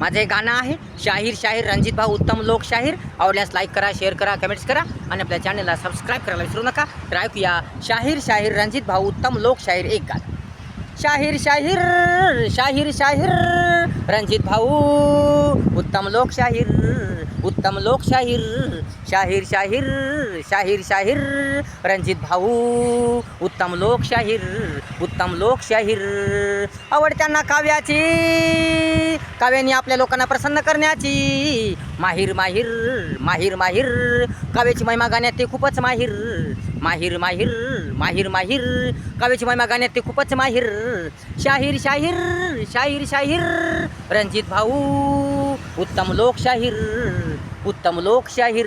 माझं एक गाणं आहे शाहीर शाहीर रणजित भाऊ उत्तम लोकशाहीर आवडल्यास लाईक करा शेअर करा कमेंट्स करा आणि आपल्या चॅनलला सबस्क्राईब करायला विसरू नका. तर ऐकूया शाहीर शाहीर रणजित भाऊ उत्तम लोकशाहीर एक गाणं. शाहीर शाहीर शाहीर शाहीर रणजित भाऊ उत्तम लोकशाहीर उत्तम लोकशाहीर शाहीर शाहीर शाहीर शाहीर रणजित भाऊ उत्तम लोकशाहीर उत्तम लोकशाहीर आवडत्यांना काव्याची काव्याने आपल्या लोकांना प्रसन्न करण्याची. माहीर माहीर माहीर माहीर. काव्याची महिमा गाण्यात ते खूपच माहीर. माहीर माहीर माहीर माहीर. काव्याची महिमा गाण्यात ते खूपच माहीर. शाहीर शाहीर शाहीर शाहीर. रणजित भाऊ उत्तम लोकशाहीर उत्तम लोकशाहीर.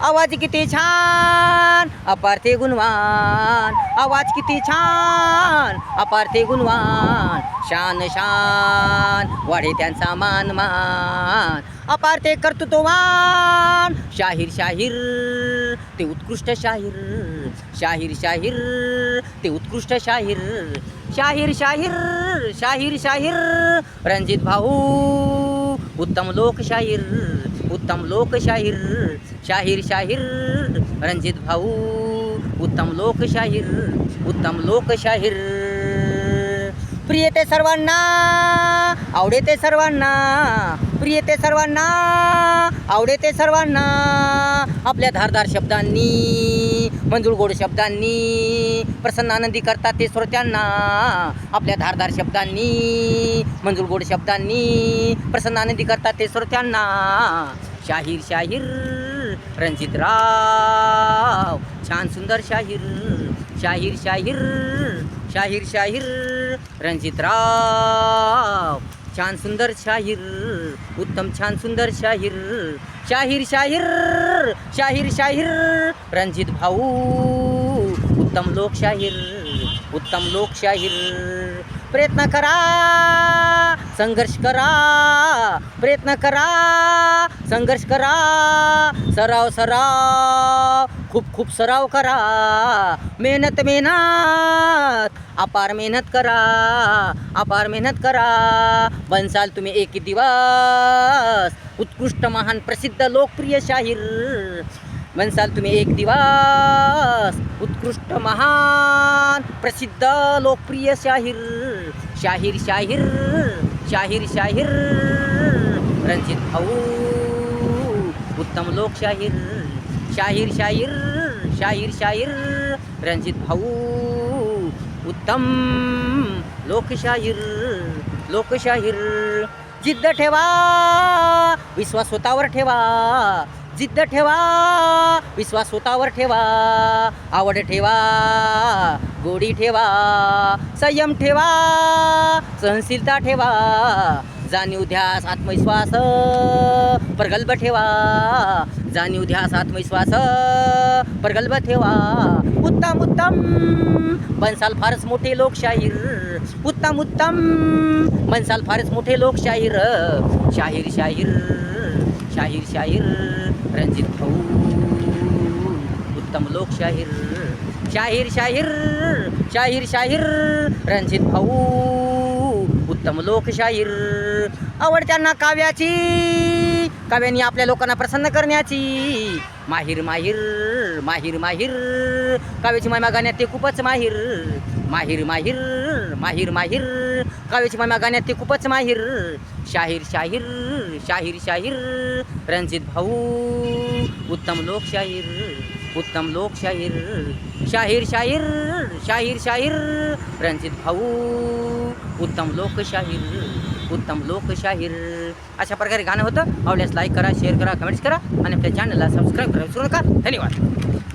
आवाज किती छान अपार्थे गुणवान. आवाज किती छान अपार्थे गुणवान. शान शान वाढे त्यांचा मान मान. अपार्थे कर्तृत्ववान शाहीर शाहीर ते उत्कृष्ट शाहीर. शाहीर शाहीर ते उत्कृष्ट शाहीर. शाहीर शाहीर शाहीर शाहीर. रणजित भाऊ. उत्तम लोकशाहीर उत्तम लोकशाहीर शाहीर शाहीर रणजित भाऊ उत्तम लोकशाहीर उत्तम लोकशाहीर प्रिय ते सर्वांना आवडे ते सर्वांना प्रिय ते सर्वांना आवडे ते सर्वांना आपल्या धारदार शब्दांनी. मंजूळ गोड शब्दांनी प्रसन्न आनंदी करतात ते श्रोत्यांना. आपल्या धारदार शब्दांनी मंजूळ गोड शब्दांनी प्रसन्न आनंदी करतात ते श्रोत्यांना. शाहीर शाहीर रणजित राव. छान सुंदर शाहीर शाहीर शाहीर शाहीर शाहीर रणजित राव. छान सुंदर शाहीर उत्तम छान सुंदर शाहीर. शाहीर शाहीर शाहीर शाहीर रणजित भाऊ उत्तम लोकशाहीर उत्तम लोकशाहीर प्रयत्न करा संघर्ष करा प्रयत्न करा संघर्ष करा. सराव सराव खूप खूप सराव करा. मेहनत मेहनत अपार मेहनत करा अपार मेहनत करा. बनसाल तुम्ही एक दिवस उत्कृष्ट महान प्रसिद्ध लोकप्रिय शाहीर. म्हणसाल तुम्ही एक दिवस. उत्कृष्ट महान प्रसिद्ध लोकप्रिय शाहीर. शाहीर शाहीर शाहीर शाहीर. रणजित भाऊ उत्तम लोकशाहीर शाहीर. शाहीर शाहीर शाहीर रणजित भाऊ उत्तम लोकशाहीर लोकशाहीर जिद्द ठेवा विश्वास स्वतःवर ठेवा. जिद्द ठेवा विश्वास स्वतःवर ठेवा आवड ठेवा गोडी ठेवा संयम ठेवा सहनशीलता ठेवा जाणीव ध्यास आत्मविश्वास प्रगल्भ ठेवा जाणीव ध्यास आत्मविश्वास प्रगल्भ ठेवा. उत्तम उत्तम बनसाल फारच मोठे लोकशाहीर. उत्तम उत्तम बनसाल फारच मोठे लोकशाहीर. शाहीर शाहीर शाहीर शाहीर. उत्तम लोकशाहीर शाहीर शाहीर शाहीर शाहीर रणजित भाऊ उत्तम लोकशाहीर आवडत्यांना काव्याची काव्याने आपल्या लोकांना प्रसन्न करण्याची. माहीर माहीर माहीर माहीर काव्याची महिमा गाण्यात ते खूपच माहीर. माहीर माहीर माहीर माहीर काव्याची महिमा गाण्यात ते खूपच माहीर. शाहीर शाहीर शाहीर शाहीर रणजित भाऊ उत्तम लोकशाहीर उत्तम लोकशाहीर शाहीर शाहीर शाहीर शाहीर रणजित भाऊ उत्तम लोकशाहीर उत्तम लोकशाहीर अशा प्रकारे गाणं होतं. आवडल्यास लाईक करा शेअर करा कमेंट्स करा आणि आपल्या चॅनलला सबस्क्राईब करा विसरू नका. धन्यवाद.